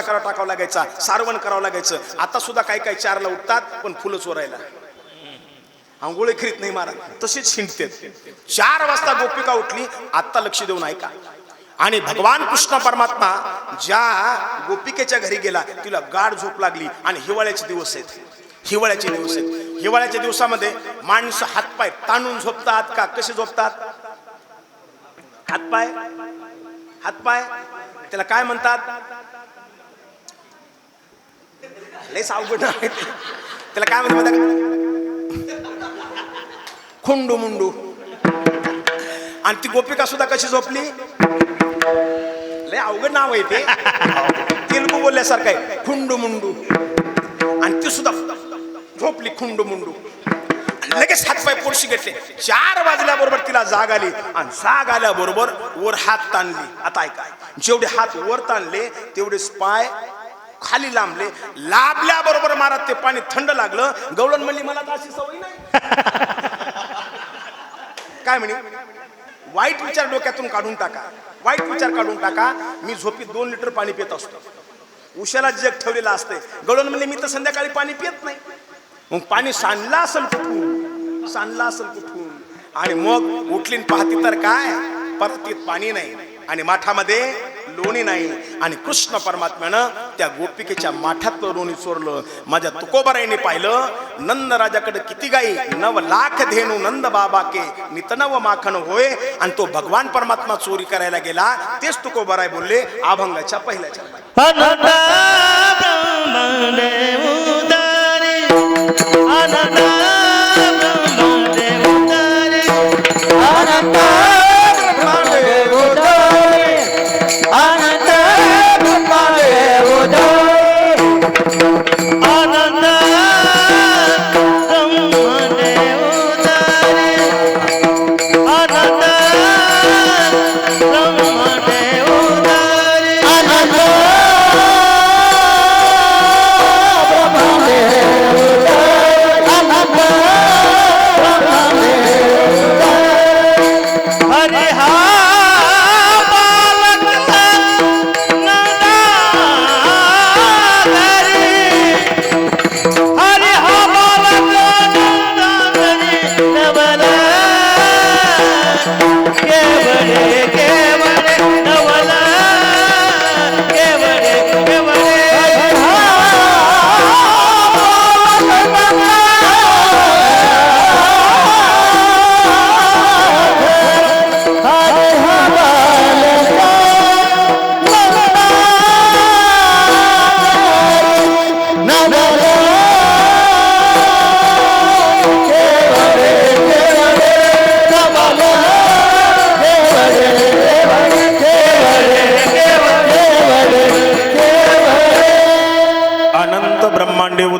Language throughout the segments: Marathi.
करा टाकावं लागायचा सारवण करावं लागायचं. आता सुद्धा काही काही चारला उठतात पण फुलं चोरायला. आंघोळी खरीत नाही मारा. तशीच हिंडतेत. चार वाजता गोपिका उठली आत्ता लक्ष देऊन ऐका. आणि भगवान कृष्ण परमात्मा ज्या गोपिकेच्या घरी गेला तिला गाढ झोप लागली आणि हिवाळ्याचे दिवस आहेत. हिवाळ्याचे दिवस आहेत. हिवाळ्याच्या दिवसामध्ये माणसं हातपाय ताणून झोपतात का? कसे झोपतात? हातपाय? हातपाय? त्याला काय म्हणतात? लय अवघड आहे त्याला काय म्हणतात माहिती आहे खुंडू मुंडू आणि ती गोपिका सुद्धा कशी झोपली लय अवघड नाव आहे ते तेलगू बोलल्यासारखं आहे खुंडू मुंडू आणि ती सुद्धा झोपली खुंडू मुंडू लगेच लगेच हातपाय पोरशी घेतले चार वाजल्याबरोबर तिला जाग आली आणि जाग आल्याबरोबर वर हात ताणली आता ऐका जेवढे हात वर ताणले तेवढे पाय खाली लांबले. लाभल्याबरोबर महाराज ते पाणी थंड लागलं. गवळण म्हणली मला तर अशी सवय नाही. काय म्हणे? वाईट विचार डोक्यातून काढून टाका. वाईट विचार काढून टाका. मी झोपीत दोन लिटर पाणी पित असतो. उशाला जग ठेवलेलं असते गळून म्हणले मी तर संध्याकाळी पाणी पित नाही. मग पाणी सांडला असेल कुठून? सांडला असेल कुठून? आणि मग उठली पाहती तर काय? परतीत पाणी नाही. आणि माठामध्ये लोणी नाही. आणि कृष्ण परमात्म्यानं त्या गोपिकेच्या माठातलं लोणी चोरलं. माझ्या तुकोबाराईने पाहिलं नंद राजाकडे किती गाई? नव लाख धेनू नंद बाबा के नितनव माखन होय. आणि तो भगवान परमात्मा चोरी करायला गेला. तेच तुकोबाराय बोलले अभंगाच्या पहिल्याच्या अनंत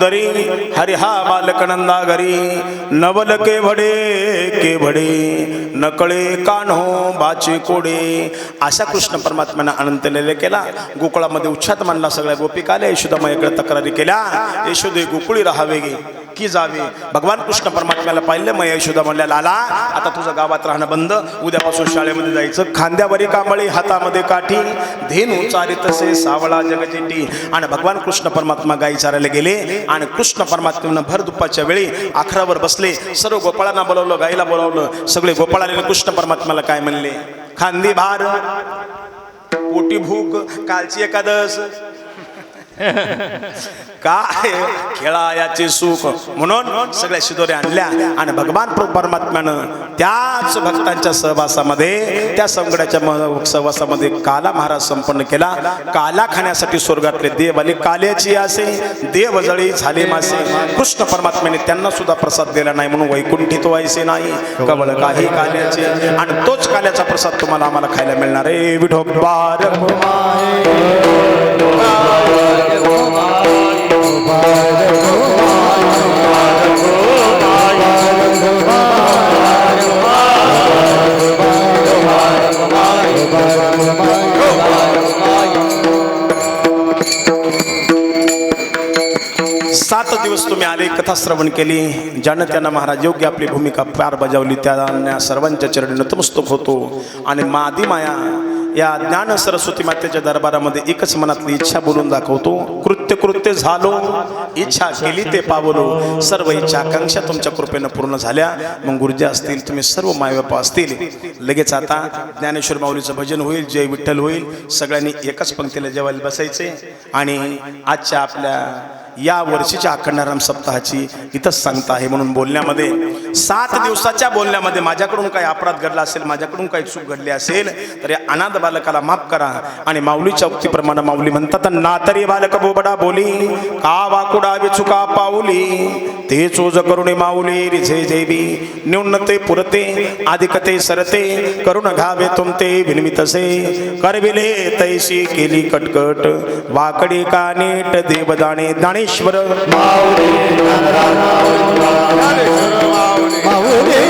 ब्रह्मांडे हरिहा हरि हा घरी नवल के भडे के भडे नकळे कान्हो बाचे कोडे अशा कृष्ण परमात्म्यानं अनंत लिहिले केला गोकुळामध्ये उच्छात मानला सगळ्या गोपिकाले आल्या यशोदामाईकडे तक्रारी केल्या यशोदे गोकुळी राहावे गे सुखी जावे. भगवान कृष्ण परमात्म्याला पाहिलं मग यशोदा म्हणल्या लाला आता तुझं गावात राहणं बंद. उद्यापासून शाळेमध्ये जायचं. खांद्यावरी कांबळी हातामध्ये काठी. धेनू चारी तसे सावळा जगजेटी आणि भगवान कृष्ण परमात्मा गाई चारायला गेले. आणि कृष्ण परमात्म्यानं भर दुपारच्या वेळी आखरावर बसले. सर्व गोपाळांना बोलावलं गाईला बोलावलं. सगळे गोपाळाने कृष्ण परमात्म्याला काय म्हणले? खांदी भार पोटी भूक कालची एकादश काय? खेळायाचे सुख. म्हणून सगळ्या शिदोऱ्या आणल्या आणि भगवान परमात्म्यानं त्याच भक्तांच्या सहवासामध्ये त्या संगड्याच्या सहवासामध्ये काला महाराज संपन्न केला. काला खाण्यासाठी स्वर्गातले देव आले काल्याची असे देव जळी झाले मासे. कृष्ण परमात्म्याने त्यांना सुद्धा प्रसाद दिला नाही म्हणून वैकुंठित व्हायचे नाही. कवळ काही काल्याचे. आणि तोच काल्याचा प्रसाद तुम्हाला आम्हाला खायला मिळणार आहे. विठोबार. दिवस तुम्ही आले कथा श्रवण केली ज्यानं त्यांना महाराज योग्य आपली भूमिका पार बजावली त्या सर्वांच्या चरणी नतमस्तक होतो. आणि मादी माया या ज्ञान सरस्वती मातेच्या दरबारामध्ये एकच मनातली इच्छा बोलून दाखवतो कृत्य कृत्य झालो इच्छा केली ते पावलो सर्व इच्छा आकांक्षा तुमच्या कृपेनं पूर्ण झाल्या मग गुरुजी असतील तुम्ही सर्व मायबापा असतील. लगेच आता ज्ञानेश्वर माऊलीचं भजन होईल जय विठ्ठल होईल सगळ्यांनी एकाच पंक्तीला जेवायला बसायचे. आणि आजच्या आपल्या या वर्षीच्या अखंडाराम सप्ताहाची इथंच सांगता आहे म्हणून बोलण्यामध्ये सात दिवसाच्या बोलण्यामध्ये माझ्याकडून काही अपराध घडला असेल माझ्याकडून काही चूक घडली असेल तर या अनाथ बालकाला माफ करा आणि माऊलीच्या उक्तीप्रमाणे माऊली म्हणतात ना तरी बालक बोबडा बोली का वाकुडा चुका पाऊली ते चोज करुणे माऊली रिझे जेवी न्यून ते पुरते अधिकते सरते करुण घावे तुमते विनमितसे करविले तैशी केली कटकट वाकडी का नीट देवदाणे दाणेश्वर माऊली माऊली